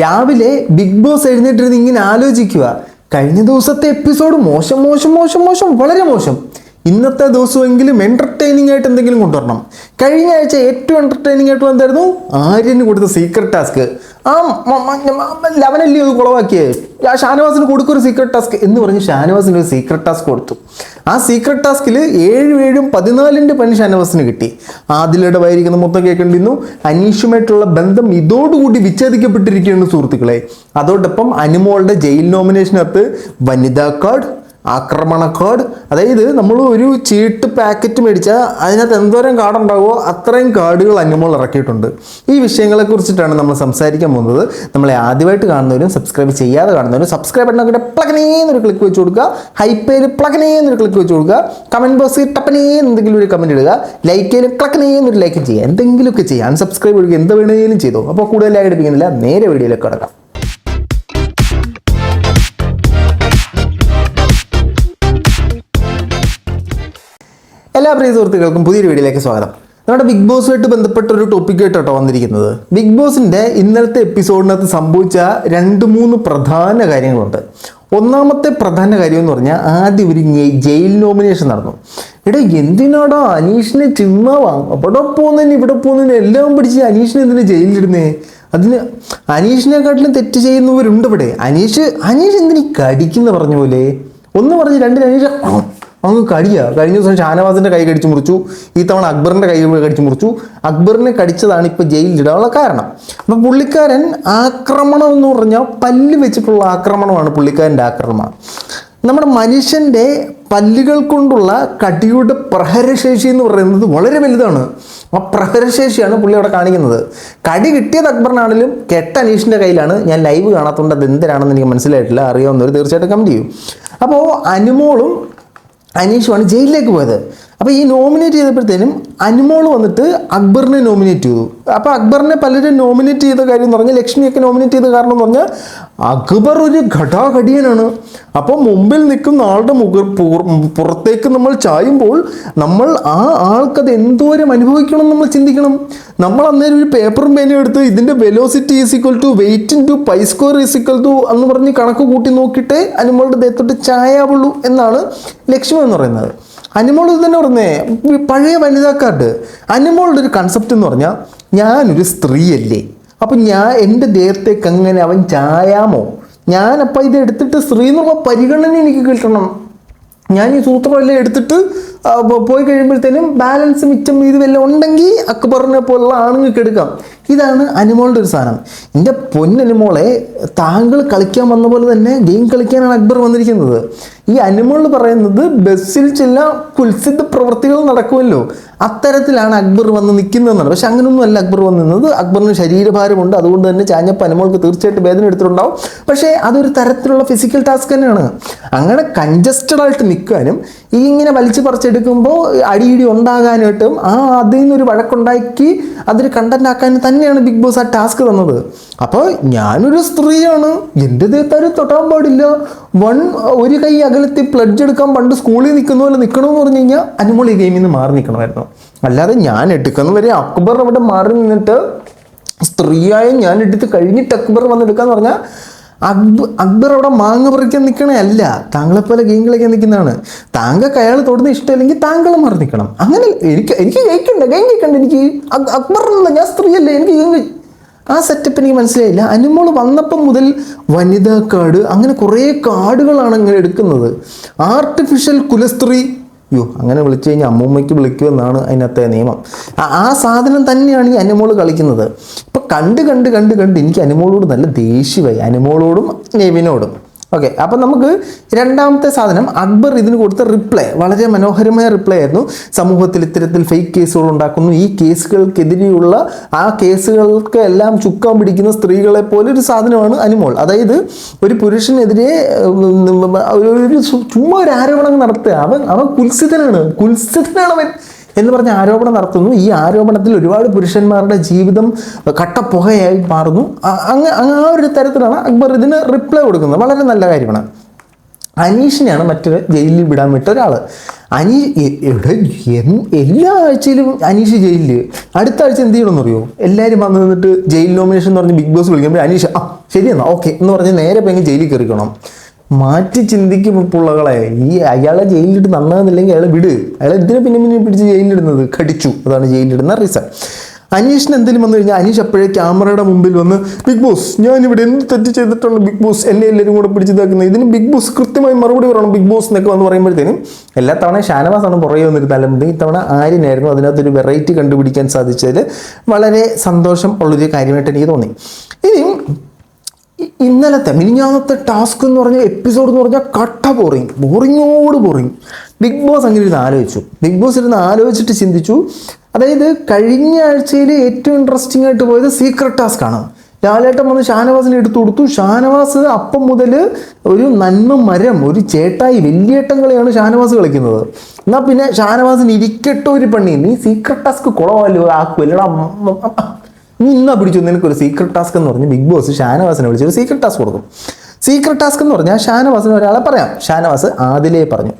രാവിലെ big boss എഴുന്നേറ്റിരുന്ന് ഇങ്ങനെ ആലോചിക്കുക. കഴിഞ്ഞ ദിവസത്തെ എപ്പിസോഡ് മോശം മോശം മോശം മോശം വളരെ മോശം. ഇന്നത്തെ ദിവസമെങ്കിലും എന്റർടൈനിങ് ആയിട്ട് എന്തെങ്കിലും കൊണ്ടുവരണം. കഴിഞ്ഞ ആഴ്ച ഏറ്റവും എന്റർടൈനിങ് ആയിട്ട് എന്തായിരുന്നു ആര്യന് കൊടുത്ത സീക്രട്ട് ടാസ്ക് ആ ലവനല്ലേ അത് കുളവാക്കിയേ? ആ ഷാനവാസിന് കൊടുക്കൊരു സീക്രട്ട് ടാസ്ക് എന്ന് പറഞ്ഞ് ഷാനവാസിന് ഒരു സീക്രട്ട് ടാസ്ക് കൊടുത്തു. ആ സീക്രട്ട് ടാസ്കിൽ ഏഴും ഏഴും പതിനാലിന്റെ പണി ഷാനവാസിന് കിട്ടി. ആദിലയുടെ വൈരിക്കുന്ന മൊത്തം കേൾക്കേണ്ടിരുന്നു അനീഷുമായിട്ടുള്ള ബന്ധം ഇതോടുകൂടി വിച്ഛേദിക്കപ്പെട്ടിരിക്കുകയാണ് സുഹൃത്തുക്കളെ. അതോടൊപ്പം അനുമോളുടെ ജയിൽ നോമിനേഷനകത്ത് വനിതാ കാർഡ് ആക്രമണ കാർഡ് അതായത് നമ്മൾ ഒരു ചീട്ട് പാക്കറ്റ് മേടിച്ചാൽ അതിനകത്ത് എന്തോരം കാർഡ് ഉണ്ടാവുമോ അത്രയും കാർഡുകൾ അങ്ങുമ്പോൾ ഇറക്കിയിട്ടുണ്ട്. ഈ വിഷയങ്ങളെ കുറിച്ചിട്ടാണ് നമ്മൾ സംസാരിക്കാൻ പോകുന്നത്. നമ്മളെ ആദ്യമായിട്ട് കാണുന്നവരും സബ്സ്ക്രൈബ് ചെയ്യാതെ കാണുന്നവരും സബ്സ്ക്രൈബ് ബട്ടൺ പ്ലഗനേന്നൊരു ക്ലിക്ക് വെച്ച് കൊടുക്കുക. ഹൈപ്പേൽ പ്ലഗനേന്നൊരു ക്ലിക്ക് വെച്ച് കൊടുക്കുക. കമന്റ് ബോക്സിൽ ടപ്പനേ എന്തെങ്കിലും ഒരു കമന്റ് ഇടുക. ലൈക്കേലും ക്ലക്കനേന്നൊരു ലൈക്ക് ചെയ്യുക. എന്തെങ്കിലുമൊക്കെ ചെയ്യുക അൺസബ്സ്ക്രൈബ് കൊടുക്കുക എന്ത് വേണമെങ്കിലും ചെയ്തു. അപ്പോൾ കൂടുതലായി എടുപ്പിക്കുന്നില്ല നേരെ വീഡിയോയിലേക്ക് കിടക്കാം. പ്രിയ സുഹൃത്തുക്കൾക്കും പുതിയൊരു വീഡിയോയിലേക്ക് സ്വാഗതം. നമ്മുടെ ബിഗ് ബോസുമായിട്ട് ബന്ധപ്പെട്ട ഒരു ടോപ്പിക് ആയിട്ടോ വന്നിരിക്കുന്നത്. ബിഗ് ബോസിന്റെ ഇന്നലത്തെ എപ്പിസോഡിനകത്ത് സംഭവിച്ച രണ്ട് മൂന്ന് പ്രധാന കാര്യങ്ങളുണ്ട്. ഒന്നാമത്തെ പ്രധാന കാര്യം എന്ന് പറഞ്ഞാൽ ആദ്യം ഒരു ജയിൽ നോമിനേഷൻ നടന്നു. എടാ എന്തിനാടാ അനീഷിനെ ചിമ്മ വാങ്ങും അവിടെ പോകുന്നതിന് ഇവിടെ പോകുന്നതിന് എല്ലാം പിടിച്ച് അനീഷിനെ എന്തിനു ജയിലിലിടുന്നേ? അതിന് അനീഷിനെക്കാട്ടിലും തെറ്റ് ചെയ്യുന്നവരുണ്ട് ഇവിടെ. അനീഷ് അനീഷ് എന്തിനീ കടിക്കുന്ന പറഞ്ഞ പോലെ? ഒന്ന് പറഞ്ഞ് രണ്ടിന് അനീഷ് അങ്ങ് കടിയാ. കഴിഞ്ഞ ദിവസം ഷാനവാസിന്റെ കൈ കടിച്ചു മുറിച്ചു. ഈ തവണ അക്ബറിന്റെ കൈ കടിച്ചു മുറിച്ചു. അക്ബറിനെ കടിച്ചതാണ് ഇപ്പൊ ജയിലിലിടാനുള്ള കാരണം. അപ്പൊ പുള്ളിക്കാരൻ ആക്രമണം എന്ന് പറഞ്ഞാൽ പല്ല് വെച്ചിട്ടുള്ള ആക്രമണമാണ് പുള്ളിക്കാരന്റെ ആക്രമണം. നമ്മുടെ മനുഷ്യന്റെ പല്ലുകൾ കൊണ്ടുള്ള കടിയുടെ പ്രഹരശേഷി എന്ന് പറയുന്നത് വളരെ വലുതാണ്. ആ പ്രഹരശേഷിയാണ് പുള്ളി അവിടെ കാണിക്കുന്നത്. കടി കിട്ടിയത് അക്ബറിനാണെങ്കിലും കെട്ട അനീഷിന്റെ കയ്യിലാണ്. ഞാൻ ലൈവ് കാണാത്തതുകൊണ്ട് അത് എന്തിനാണെന്ന് എനിക്ക് മനസ്സിലായിട്ടില്ല. അറിയാവുന്നവർ തീർച്ചയായിട്ടും കമന്റ് ചെയ്യും. അപ്പോൾ അനുമോളും അനീഷുമാണ് ജയിലിലേക്ക് പോയത്. അപ്പോൾ ഈ നോമിനേറ്റ് ചെയ്തപ്പോഴത്തേനും അനുമോൾ വന്നിട്ട് അക്ബറിനെ നോമിനേറ്റ് ചെയ്തു. അപ്പോൾ അക്ബറിനെ പലരും നോമിനേറ്റ് ചെയ്ത കാര്യം എന്ന് പറഞ്ഞാൽ ലക്ഷ്മിയൊക്കെ നോമിനേറ്റ് ചെയ്ത കാരണം എന്ന് പറഞ്ഞാൽ അക്ബർ ഒരു ഘടാഘടിയനാണ്. അപ്പോൾ മുമ്പിൽ നിൽക്കുന്ന ആളുടെ മുഖ പുറത്തേക്ക് നമ്മൾ ചായുമ്പോൾ നമ്മൾ ആ ആൾക്കത് എന്തോരം അനുഭവിക്കണം എന്ന് നമ്മൾ ചിന്തിക്കണം. നമ്മൾ അന്നേരം ഒരു പേപ്പറും പേനയും എടുത്ത് ഇതിന്റെ velocity is equal to weight in two pi is equal to എന്ന് പറഞ്ഞ് കണക്ക് കൂട്ടി നോക്കിയിട്ടേ അനുമോളുടെ ദേഹത്തോട്ട് ചായാവുള്ളൂ എന്നാണ് ലക്ഷ്മി എന്ന് പറയുന്നത്. അനിമോൾ ഇത് തന്നെ പറഞ്ഞേ പഴയ പഴയ വനിതാക്കാർഡ് അനിമോളുടെ ഒരു കൺസെപ്റ്റ് എന്ന് പറഞ്ഞാൽ ഞാനൊരു സ്ത്രീയല്ലേ. അപ്പം ഞാൻ എന്റെ ദേഹത്തേക്ക് അങ്ങനെ അവൻ ചായാമോ? ഞാനപ്പം ഇത് എടുത്തിട്ട് സ്ത്രീ എന്നുള്ള പരിഗണന എനിക്ക് കിട്ടണം. ഞാൻ ഈ സൂത്രമെല്ലാം എടുത്തിട്ട് പോയി കഴിയുമ്പോഴത്തേനും ബാലൻസ് മിച്ചം ഇത് വല്ലതും ഉണ്ടെങ്കിൽ അക്ബറിനെ പോലുള്ള ആണുങ്ങൾക്ക് എടുക്കാം. ഇതാണ് അനിമോളുടെ ഒരു സാധനം. എന്റെ പൊന്നനിമോളെ താങ്കൾ കളിക്കാൻ വന്ന പോലെ തന്നെ ഗെയിം കളിക്കാനാണ് അക്ബർ വന്നിരിക്കുന്നത്. ഈ അനിമോൾ പറയുന്നത് ബസ്സിൽ ചില കുൽസിത പ്രവൃത്തികൾ നടക്കുമല്ലോ. അത്തരത്തിലാണ് അക്ബർ വന്ന് നിൽക്കുന്നതെന്നാണ്. പക്ഷെ അങ്ങനെയൊന്നും അല്ല അക്ബർ വന്ന് നിന്നത്. അക്ബറിന് ശരീരഭാരമുണ്ട്. അതുകൊണ്ട് തന്നെ ചാഞ്ഞപ്പോൾ അനിമൾക്ക് തീർച്ചയായിട്ടും വേദന എടുത്തിട്ടുണ്ടാവും. പക്ഷേ അതൊരു തരത്തിലുള്ള ഫിസിക്കൽ ടാസ്ക് തന്നെയാണ്. അങ്ങനെ കൺജസ്റ്റഡ് ആയിട്ട് നിൽക്കാനും ഈ ഇങ്ങനെ വലിച്ചു പറിച്ചെടുക്കുമ്പോൾ അടിയിടി ഉണ്ടാകാനായിട്ടും ആ അതിൽ നിന്നൊരു വഴക്കുണ്ടാക്കി അതൊരു കണ്ടന്റ് ആക്കാനും തന്നെയാണ് ബിഗ് ബോസ് ആ ടാസ്ക് തന്നത്. അപ്പോൾ ഞാനൊരു സ്ത്രീയാണ്. എന്റെ ദേഹത്താരും തൊട്ടാൻ പാടില്ല. വൺ ഒരു കൈ അകലത്തിൽ പ്ലഡ്ജ് എടുക്കാൻ പണ്ട് സ്കൂളിൽ നിൽക്കുന്ന പോലെ നിൽക്കണമെന്ന് പറഞ്ഞു കഴിഞ്ഞാൽ അനുമോൾ ഈ ഗെയിമിൽ നിന്ന് മാറി നിൽക്കണമായിരുന്നു. അല്ലാതെ ഞാൻ എടുക്കുന്ന വരെ അക്ബർ അവിടെ മാറി നിന്നിട്ട് സ്ത്രീയായ ഞാൻ എടുത്ത് കഴിഞ്ഞിട്ട് അക്ബർ വന്നെടുക്കാന്ന് പറഞ്ഞാൽ അക്ബർ അക്ബർ അവിടെ മാങ്ങ പറിക്കാൻ നിൽക്കണേ അല്ല താങ്കളെ പോലെ ഗെയിം കളിക്കാൻ നിൽക്കുന്നതാണ്. താങ്കൾക്ക് അയാൾ തൊടുന്ന ഇഷ്ടമല്ലെങ്കിൽ താങ്കൾ മാറി നിൽക്കണം. അങ്ങനെ എനിക്ക് എനിക്ക് ജയിക്കണ്ട ഗെയിം ജയിക്കണ്ട എനിക്ക് അക്- അക്ബർ എന്നല്ല ഞാൻ സ്ത്രീയല്ലേ എനിക്ക് ഗെയിം ആ സെറ്റപ്പ് എനിക്ക് മനസ്സിലായില്ല. അനുമോൾ വന്നപ്പം മുതൽ വനിതാ കാർഡ് അങ്ങനെ കുറേ കാർഡുകളാണ് അങ്ങനെ എടുക്കുന്നത്. ആർട്ടിഫിഷ്യൽ കുലസ്ത്രീ. അയ്യോ അങ്ങനെ വിളിച്ചു കഴിഞ്ഞാൽ അമ്മൂമ്മയ്ക്ക് വിളിക്കുമെന്നാണ് അതിനകത്തെ നിയമം. ആ- സാധനം തന്നെയാണ് ഈ അനുമോൾ കളിക്കുന്നത്. ഇപ്പം കണ്ട് കണ്ട് കണ്ട് കണ്ട് എനിക്ക് അനുമോളോട് നല്ല ദേഷ്യമായി. അനുമോളോടും നെവിനോടും. ഓക്കെ അപ്പം നമുക്ക് രണ്ടാമത്തെ സാധനം അക്ബർ ഇതിന് കൊടുത്ത റിപ്ലൈ വളരെ മനോഹരമായ റിപ്ലൈ ആയിരുന്നു. സമൂഹത്തിൽ ഇത്തരത്തിൽ ഫേക്ക് കേസുകൾ ഉണ്ടാക്കുന്നു. ഈ കേസുകൾക്കെതിരെയുള്ള ആ കേസുകൾക്ക് എല്ലാം ചുക്കാൻ പിടിക്കുന്ന സ്ത്രീകളെ പോലെ ഒരു സാധനമാണ് അനുമോൾ. അതായത് ഒരു പുരുഷനെതിരെ ഒരു ചുമ്മാ ഒരു ആരോപണം നടത്തുക. അവൻ അവൻ കുൽസിതനാണ്. കുൽസിതനാണ് അവൻ. എന്ന് പറഞ്ഞ ആരോപണം നടത്തുന്നു. ഈ ആരോപണത്തിൽ ഒരുപാട് പുരുഷന്മാരുടെ ജീവിതം കട്ടപ്പുകയായി മാറുന്നു. അങ്ങ് ആ ഒരു തരത്തിലാണ് അക്ബർ ഇതിന് റിപ്ലൈ കൊടുക്കുന്നത്. വളരെ നല്ല കാര്യമാണ്. അനീഷിനെയാണ് മറ്റൊരു ജയിലിൽ വിടാൻ വിട്ട ഒരാൾ അനീ എവിടെ എല്ലാ ആഴ്ചയിലും അനീഷ് ജയിലിൽ അടുത്ത ആഴ്ച എന്ത് ചെയ്യണമെന്ന് അറിയോ എല്ലാവരും വന്ന് നിന്നിട്ട് ജയിൽ നോമിനേഷൻ എന്ന് പറഞ്ഞ് ബിഗ് ബോസ് വിളിക്കുമ്പോൾ അനീഷ് ആ ശരിയെന്നാ ഓക്കെ എന്ന് പറഞ്ഞ് നേരെ പോയി ജയിലിൽ കയറിക്കണം. മാറ്റി ചിന്തിക്കും പുള്ളകളെ ഈ അയാളെ ജയിലിലിട്ട് നന്നാകുന്നില്ലെങ്കിൽ അയാളെ വിട്. അയാളെ എന്തിനു പിന്നെ പിന്നെ പിടിച്ച് ജയിലിലിടുന്നത്? കടിച്ചു അതാണ് ജയിലിലിടുന്ന റീസൺ അനീഷിന് എന്തെങ്കിലും വന്നു കഴിഞ്ഞാൽ അനീഷ് അപ്പോഴേ ക്യാമറയുടെ മുമ്പിൽ വന്ന് ബിഗ് ബോസ് ഞാൻ ഇവിടെ എന്ത് തെറ്റ് ചെയ്തിട്ടുണ്ട് ബിഗ് ബോസ് എന്നെ എല്ലാവരും കൂടെ പിടിച്ചിതാക്കുന്നത് ഇതിന് ബിഗ് ബോസ് കൃത്യമായി മറുപടി പറയണം ബിഗ് ബോസ് എന്നൊക്കെ വന്ന് പറയുമ്പോഴത്തേനും എല്ലാ തവണ ഷാനവാസാണ് പുറകെ വന്നിരുന്നാലും ഈ തവണ ആര്യനായിരുന്നു അതിനകത്തൊരു വെറൈറ്റി കണ്ടുപിടിക്കാൻ സാധിച്ചതിൽ വളരെ സന്തോഷം ഉള്ളൊരു കാര്യമായിട്ട് എനിക്ക് തോന്നി. ഇനിയും ഇന്നലത്തെ മിനിഞ്ഞാന്നത്തെ ടാസ്ക് എന്ന് പറഞ്ഞ എപ്പിസോഡ് എന്ന് പറഞ്ഞാൽ കട്ട ബോറിങ് ബോറിങ്ങോട് ബോറിങ് ബിഗ് ബോസ് അങ്ങനെ ഇരുന്ന് ആലോചിച്ചു. ബിഗ് ബോസ് ഇരുന്ന് ആലോചിച്ചിട്ട് ചിന്തിച്ചു. അതായത് കഴിഞ്ഞ ആഴ്ചയിൽ ഏറ്റവും ഇൻട്രസ്റ്റിംഗ് ആയിട്ട് പോയത് സീക്രട്ട് ടാസ്ക് ആണ്. ലാലേട്ടൻ വന്ന് ഷാനവാസിനെ എടുത്തു കൊടുത്തു. ഷാനവാസ് അപ്പം മുതൽ ഒരു നന്മ മരം ഒരു ചേട്ടായി വലിയേട്ടൻ കളിയാണ് ഷാനവാസ് കളിക്കുന്നത്. എന്നാൽ പിന്നെ ഷാനവാസിന് ഇരിക്കട്ടോ ഒരു പണി. നീ സീക്രട്ട് ടാസ്ക് കുളമല്ലോ ആക്കുമല്ലടാ നീ ഇന്നാ പിടിച്ചു നിനക്കൊരു സീക്രട്ട് ടാസ്ക് എന്ന് പറഞ്ഞ് ബിഗ് ബോസ് ഷാനവാസിനെ വിളിച്ച് ഒരു സീക്രട്ട് ടാസ്ക് കൊടുക്കും. സീക്രട്ട് ടാസ്ക് എന്ന് പറഞ്ഞാൽ ഷാനവാസിന് ഒരാളെ പറയാം. ഷാനവാസ് ആദിലേ പറഞ്ഞു.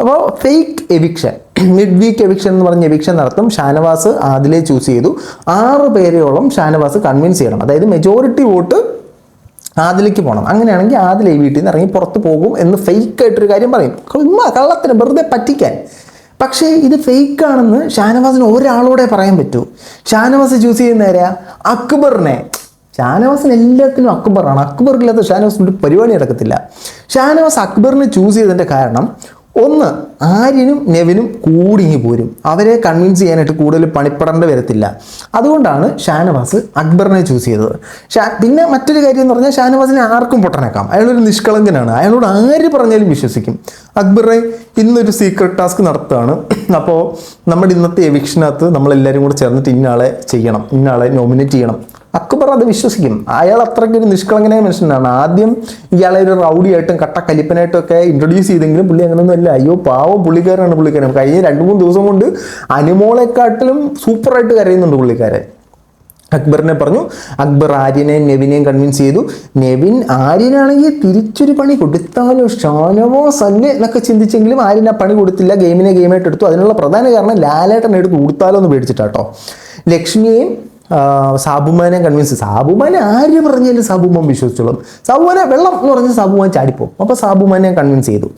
അപ്പോൾ fake eviction mid week eviction എന്ന് പറഞ്ഞ എവിക്ഷൻ നടത്തും. ഷാനവാസ് ആദിലെ ചൂസ് ചെയ്തു. ആറ് പേരെയോളം ഷാനവാസ് കൺവിൻസ് ചെയ്യണം. അതായത് മെജോറിറ്റി വോട്ട് ആദിലേക്ക് പോകണം അങ്ങനെയാണെങ്കിൽ ആദിലെ വീട്ടിൽ നിന്ന് ഇറങ്ങി പുറത്ത് പോകും എന്ന് ഫേക്ക് ആയിട്ടൊരു കാര്യം പറയും. കള്ളത്തിന് വെറുതെ പറ്റിക്കാൻ. പക്ഷേ ഇത് ഫേക്ക് ആണെന്ന് ഷാനവാസിന് ഒരാളോടെ പറയാൻ പറ്റൂ. ഷാനവാസ് ചൂസ് ചെയ്യുന്ന ആരാ? അക്ബറിനെ. ഷാനവാസിന് എല്ലാത്തിനും അക്ബറാണ്. അക്ബർ ഇല്ലാത്ത ഷാനവാസിന് ഒരു പരിപാടി നടക്കത്തില്ല. ഷാനവാസ് അക്ബറിനെ ചൂസ് ചെയ്തതിന്റെ കാരണം ഒന്ന് ആര്യനും നെവിനും കൂടിങ്ങി പോരും. അവരെ കൺവിൻസ് ചെയ്യാനായിട്ട് കൂടുതൽ പണിപ്പെടേണ്ടി വരത്തില്ല. അതുകൊണ്ടാണ് ഷാനവാസ് അക്ബറിനെ ചൂസ് ചെയ്തത്. ഷാ പിന്നെ മറ്റൊരു കാര്യം എന്ന് പറഞ്ഞാൽ ഷാനവാസിനെ ആർക്കും പൊട്ടനേക്കാം. അയാളൊരു നിഷ്കളങ്കനാണ്. അയാളോട് ആര് പറഞ്ഞാലും വിശ്വസിക്കും. അക്ബറെ ഇന്നൊരു സീക്രട്ട് ടാസ്ക് നടത്തുകയാണ്. അപ്പോൾ നമ്മുടെ ഇന്നത്തെ എവിക്ഷനകത്ത് നമ്മളെല്ലാവരും കൂടെ ചേർന്നിട്ട് ഇന്നയാളെ ചെയ്യണം. ഇന്നയാളെ നോമിനേറ്റ് ചെയ്യണം. അക്ബർ അത് വിശ്വസിക്കും. അയാൾ അത്രയ്ക്ക് ഒരു നിഷ്കളങ്കനായ മനുഷ്യനാണ്. ആദ്യം ഇയാളെ ഒരു റൗഡിയായിട്ടും കട്ട കലിപ്പനായിട്ടും ഒക്കെ ഇൻട്രൊഡ്യൂസ് ചെയ്തെങ്കിലും പുള്ളി അങ്ങനെയൊന്നും അല്ല. അയ്യോ പാവം പുള്ളിക്കാരാണ് പുള്ളിക്കാരൻ. കഴിഞ്ഞ രണ്ട് മൂന്ന് ദിവസം കൊണ്ട് അനുമോളെക്കാട്ടിലും സൂപ്പറായിട്ട് കരയുന്നുണ്ട് പുള്ളിക്കാരൻ. അക്ബറിനെ പറഞ്ഞു അക്ബർ ആര്യനെയും നെവിനെയും കൺവിൻസ് ചെയ്തു. നെവിൻ ആര്യനാണെങ്കിൽ തിരിച്ചൊരു പണി കൊടുത്താലോ? ഷാനവാസ് അല്ലേ എന്നൊക്കെ ചിന്തിച്ചെങ്കിലും ആര്യൻ ആ പണി കൊടുത്തില്ല. ഗെയിമിനെ ഗെയിമായിട്ട് എടുത്തു അതിനുള്ള പ്രധാന കാരണം ലാലേട്ടൻ എടുത്ത് കൊടുത്താലോ എന്ന് പേടിച്ചിട്ടാട്ടോ. ലക്ഷ്മിയെയും സാബുമാനെ കൺവിൻസ് സാബുമാനെ ആര് പറഞ്ഞാലും സാബുമാൻ വിശ്വസിച്ചോളും. സാബുമാനെ വെള്ളം എന്ന് പറഞ്ഞ് സാബുമാൻ ചാടിപ്പോകും അപ്പോൾ സാബുമാനെ കൺവിൻസ് ചെയ്തു.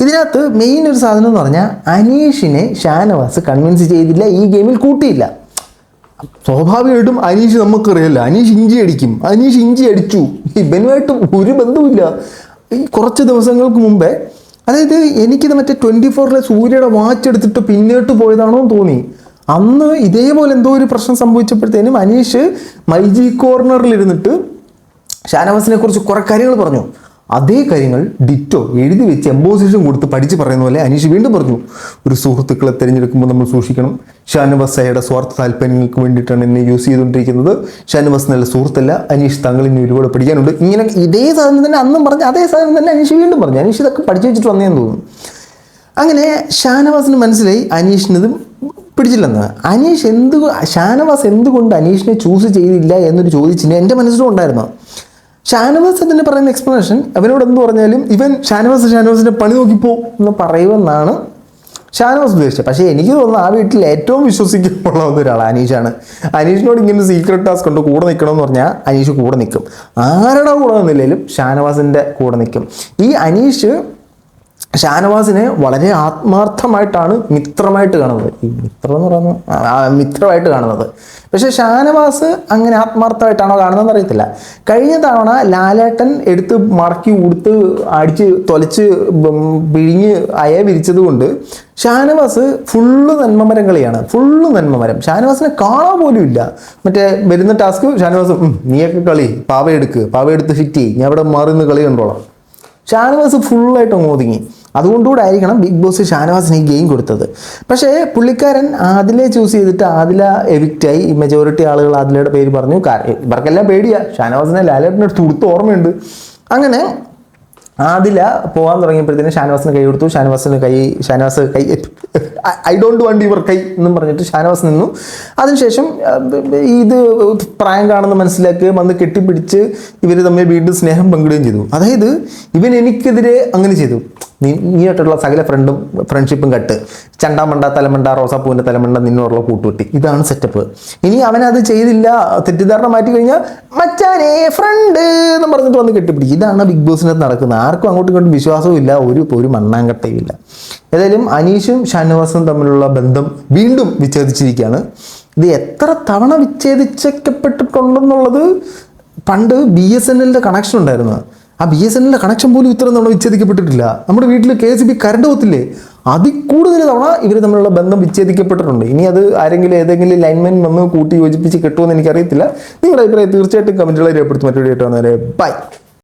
ഇതിനകത്ത് മെയിൻ ഒരു സാധനം എന്ന് പറഞ്ഞാൽ അനീഷിനെ ഷാനവാസ് കൺവിൻസ് ചെയ്തില്ല ഈ ഗെയിമിൽ കൂട്ടിയില്ല. സ്വാഭാവികമായിട്ടും അനീഷ് നമുക്കറിയില്ല. അനീഷ് ഇഞ്ചി അടിക്കും. അനീഷ് ഇഞ്ചി അടിച്ചു. ഇവനുമായിട്ട് ഒരു ബന്ധവുമില്ല. ഈ കുറച്ച് ദിവസങ്ങൾക്ക് മുമ്പേ അതായത് എനിക്കിത് മറ്റേ ട്വന്റി ഫോറിലെ സൂര്യയുടെ വാച്ച് എടുത്തിട്ട് പിന്നോട്ട് പോയതാണോ എന്ന് തോന്നി. അന്ന് ഇതേപോലെ എന്തോ ഒരു പ്രശ്നം സംഭവിച്ചപ്പോഴത്തേനും അനീഷ് മൈജി കോർണറിൽ ഇരുന്നിട്ട് ഷാനവാസിനെ കുറിച്ച് കുറെ കാര്യങ്ങൾ പറഞ്ഞു. അതേ കാര്യങ്ങൾ ഡിറ്റോ എഴുതി വെച്ച് എംബോസിഷൻ കൊടുത്ത് പഠിച്ച് പറയുന്ന പോലെ അനീഷ് വീണ്ടും പറഞ്ഞു. ഒരു സുഹൃത്തുക്കളെ തിരഞ്ഞെടുക്കുമ്പോൾ നമ്മൾ സൂക്ഷിക്കണം. ഷാനവാസ് അയാളുടെ സ്വാർത്ഥ താല്പര്യങ്ങൾക്ക് വേണ്ടിയിട്ടാണ് എന്നെ യൂസ് ചെയ്തുകൊണ്ടിരിക്കുന്നത്. ഷാനവാസ് നല്ല സുഹൃത്തല്ല. അനീഷ് താങ്കൾ ഇനി ഒരുപാട് പഠിക്കാനുണ്ട്. ഇങ്ങനെ ഇതേ സാധനം തന്നെ അന്നും പറഞ്ഞു അതേ സാധനം തന്നെ അനീഷ് വീണ്ടും പറഞ്ഞു. അനീഷ് ഇതൊക്കെ പഠിച്ചു വെച്ചിട്ട് വന്നേന്ന് തോന്നുന്നു. അങ്ങനെ ഷാനവാസിന് മനസ്സിലായി അനീഷിനതും പിടിച്ചില്ലെന്ന്. അനീഷ് എന്ത് ഷാനവാസ് എന്തുകൊണ്ട് അനീഷിനെ ചൂസ് ചെയ്തില്ല എന്നൊരു ചോദിച്ചിന് എന്റെ മനസ്സിലും ഉണ്ടായിരുന്നു. ഷാനവാസ് അതിന് പറയുന്ന എക്സ്പ്ലനേഷൻ അവനോട് എന്ത് പറഞ്ഞാലും ഇവൻ ഷാനവാസ് ഷാനവാസിന്റെ പണി നോക്കിപ്പോ എന്ന് പറയുമെന്നാണ് ഷാനവാസ് ഉദ്ദേശിച്ചത്. പക്ഷേ എനിക്ക് തോന്നുന്നു ആ വീട്ടിൽ ഏറ്റവും വിശ്വസിക്കുമ്പോൾ ഒരാൾ അനീഷാണ്. അനീഷിനോട് ഇങ്ങനെ സീക്രട്ട് ടാസ്ക് ഉണ്ട് കൂടെ നിൽക്കണം എന്ന് പറഞ്ഞാൽ അനീഷ് കൂടെ നിൽക്കും ആരുടെ കൂടെ നിന്നില്ലെങ്കിലും ഷാനവാസിന്റെ കൂടെ നിൽക്കും ഈ അനീഷ് ഷാനവാസിനെ വളരെ ആത്മാർത്ഥമായിട്ടാണ് മിത്രമായിട്ട് കാണുന്നത്. ഈ മിത്രം എന്ന് പറയുന്നത് മിത്രമായിട്ട് കാണുന്നത്. പക്ഷെ ഷാനവാസ് അങ്ങനെ ആത്മാർത്ഥമായിട്ടാണോ കാണുന്നതെന്ന് അറിയത്തില്ല. കഴിഞ്ഞ തവണ ലാലേട്ടൻ എടുത്ത് മടക്കി ഉടുത്ത് അടിച്ച് തൊലച്ച് പിഴിഞ്ഞ് അയ വിരിച്ചത് കൊണ്ട് ഷാനവാസ് ഫുള്ള് നന്മമരം കളിയാണ് ഫുള്ള് നന്മമരം. ഷാനവാസിനെ കാണാൻ പോലും ഇല്ല. മറ്റേ വരുന്ന ടാസ്ക് ഷാനവാസ് നീയൊക്കെ കളി. പാവ എടുക്ക് പാവ എടുത്ത് ഫിറ്റ് ചെയ്യും. ഞാൻ ഇവിടെ മാറി നിന്ന് കളി കണ്ടോളാം. ഷാനവാസ് ഫുള്ളായിട്ട് ഒതുങ്ങി. അതുകൊണ്ടുകൂടെ ആയിരിക്കണം ബിഗ് ബോസ് ഷാനവാസിന് ഈ ഗെയിം കൊടുത്തത്. പക്ഷേ പുള്ളിക്കാരൻ ആദിലെ ചൂസ് ചെയ്തിട്ട് ആദില എവിക്റ്റായി മെജോറിറ്റി ആളുകൾ ആദിലയുടെ പേര് പറഞ്ഞു. ഇവർക്കെല്ലാം പേടിയാ. ഷാനവാസിനെ ലാലേട്ടിന്റെ അടുത്ത് കൊടുത്ത് ഓർമ്മയുണ്ട്. അങ്ങനെ ആദില പോകാൻ തുടങ്ങിയപ്പോഴത്തേനും ഷാനവാസിന് കൈ കൊടുത്തു. ഷാനവാസിന് കൈ ഷാനവാസ് കൈ ഐ ഡോണ്ട് വണ്ട് യുവർ കൈ എന്നും പറഞ്ഞിട്ട് ഷാനവാസ് നിന്നു. അതിനുശേഷം ഇത് പ്രായം കാണുന്ന മനസ്സിലാക്കുകയും വന്ന് കെട്ടിപ്പിടിച്ച് ഇവർ തമ്മിൽ വീണ്ടും സ്നേഹം പങ്കിടുകയും ചെയ്തു. അതായത് ഇവൻ എനിക്കെതിരെ അങ്ങനെ ചെയ്തു. നീയായിട്ടുള്ള സകല ഫ്രണ്ടും ഫ്രണ്ട്ഷിപ്പും കട്ട് ചണ്ടാമണ്ട തലമണ്ട റോസാപ്പൂവിന്റെ തലമണ്ട നിന്നോടുള്ള കൂട്ടുകെട്ടി. ഇതാണ് സെറ്റപ്പ് ഇനി അവനത് ചെയ്തില്ല തെറ്റിദ്ധാരണ മാറ്റി കഴിഞ്ഞാൽ മച്ചാനെ ഫ്രണ്ട് എന്ന് പറഞ്ഞിട്ട് വന്ന് കെട്ടിപ്പിടിക്കും. ഇതാണ് ബിഗ് ബോസിനകത്ത് നടക്കുന്നത്. ആർക്കും അങ്ങോട്ടും ഇങ്ങോട്ടും വിശ്വാസവും ഇല്ല ഒരു ഒരു മണ്ണാങ്കട്ടയും ഇല്ല. ഏതായാലും അനീഷും ഷാനവാസും തമ്മിലുള്ള ബന്ധം വീണ്ടും വിച്ഛേദിച്ചിരിക്കുകയാണ്. ഇത് എത്ര തവണ വിച്ഛേദിച്ചക്കപ്പെട്ടിട്ടുണ്ടെന്നുള്ളത് പണ്ട് ബി എസ് എൻ എല്ലിന്റെ കണക്ഷൻ ഉണ്ടായിരുന്നു. ആ ബി എസ് എൻ എല്ലിന്റെ കണക്ഷൻ പോലും ഇത്ര തവണ വിച്ഛേദിക്കപ്പെട്ടിട്ടില്ല. നമ്മുടെ വീട്ടിൽ കെ എസ് ബി കരണ്ട് പോകത്തില്ലേ അതിൽ കൂടുതൽ തവണ ഇവർ തമ്മിലുള്ള ബന്ധം വിച്ഛേദിക്കപ്പെട്ടിട്ടുണ്ട്. ഇനി അത് ആരെങ്കിലും ഏതെങ്കിലും ലൈൻമെൻ വന്ന് കൂട്ടി യോജിപ്പിച്ച് കിട്ടുമെന്ന് എനിക്കറിയത്തില്ല. നിങ്ങളുടെ അഭിപ്രായം തീർച്ചയായിട്ടും കമന്റുകളെ രേഖപ്പെടുത്തും. മറ്റൊരു ഡേറ്റ് വന്നവരെ ബൈ